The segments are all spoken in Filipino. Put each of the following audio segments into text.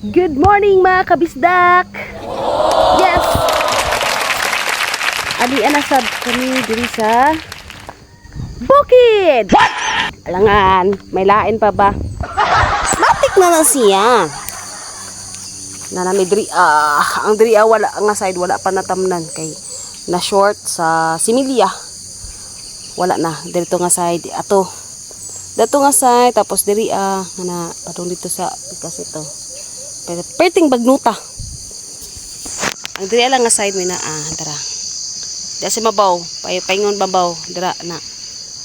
Good morning mga kabisdak! Yes! Ali anasab kami diri sa Bukid! What? Alangan, may lain pa ba? Matik na lang siya. Na nami diri ah, ang diri ah, wala nga side wala pa natamnan kay na short sa similya. Wala na dito nga side ato. Dito nga side tapos diri ah nga na padung dito sa kasi to. Perting bagnuta. Ang diri lang nga side may na ah tara. Di si mabaw, pay paingon babaw dira na.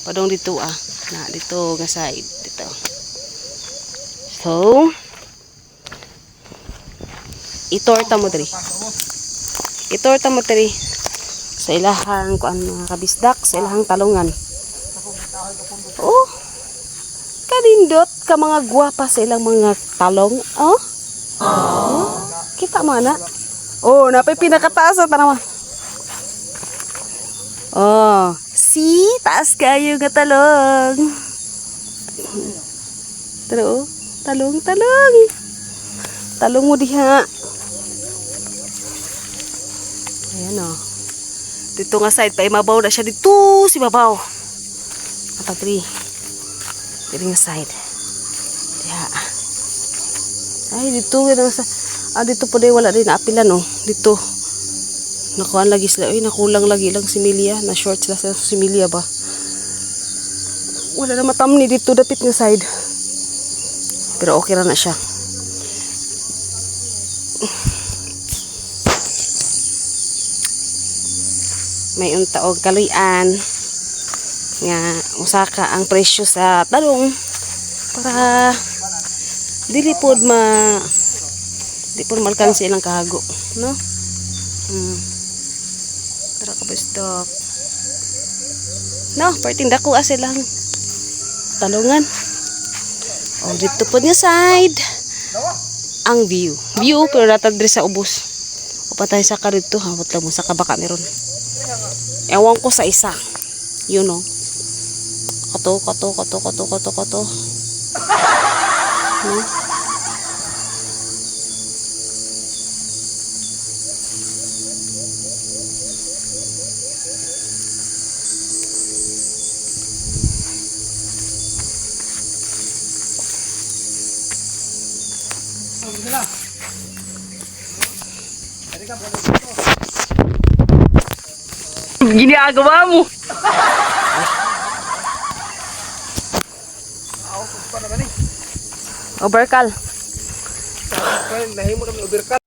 Padung dito ah na dito nga side dito. So, itorta mo diri. Itorta mo diri sa ilahang kuan kabisdak, sa ilahang talungan. Oh. Kanindot ka mga gwapa sa ilang mga talong. Oh. Kita mo na. Oh, napay pinakataas sa tanawa. Oh, si taas kayo nga talong. Taro, talong, talong. Talong mo diha. Ayan o. Dito nga side, pa imabaw na siya dito, si babaw. Ata tri. Dito nga side. Diha. Ay, dito, nga sa... Ah, dito po wala rin naapilan oh. Dito. Nakuhaan lagi sila. Uy, nakulang lagi lang si Milia. Na short sila sa si Milia ba. Wala na matamni dito dapit nga side. Pero okay na siya. May unta og kaluyan nga usaka ang presyo sa talong para dili pod ma di pod malkansi ilang kahago no? Mm. tara ka ba stop. No perting dako asa lang talungan. Oh dito pod nga side. Ang view. View pero diri sa ubos. Upatay sa ka dito hawat lang mo sa kabaka meron. Ewan ko sa isa. Yun know. Kato kato kato kato kato kato. No? Ginagawa mo. Overcall. Nahimo namin overcut.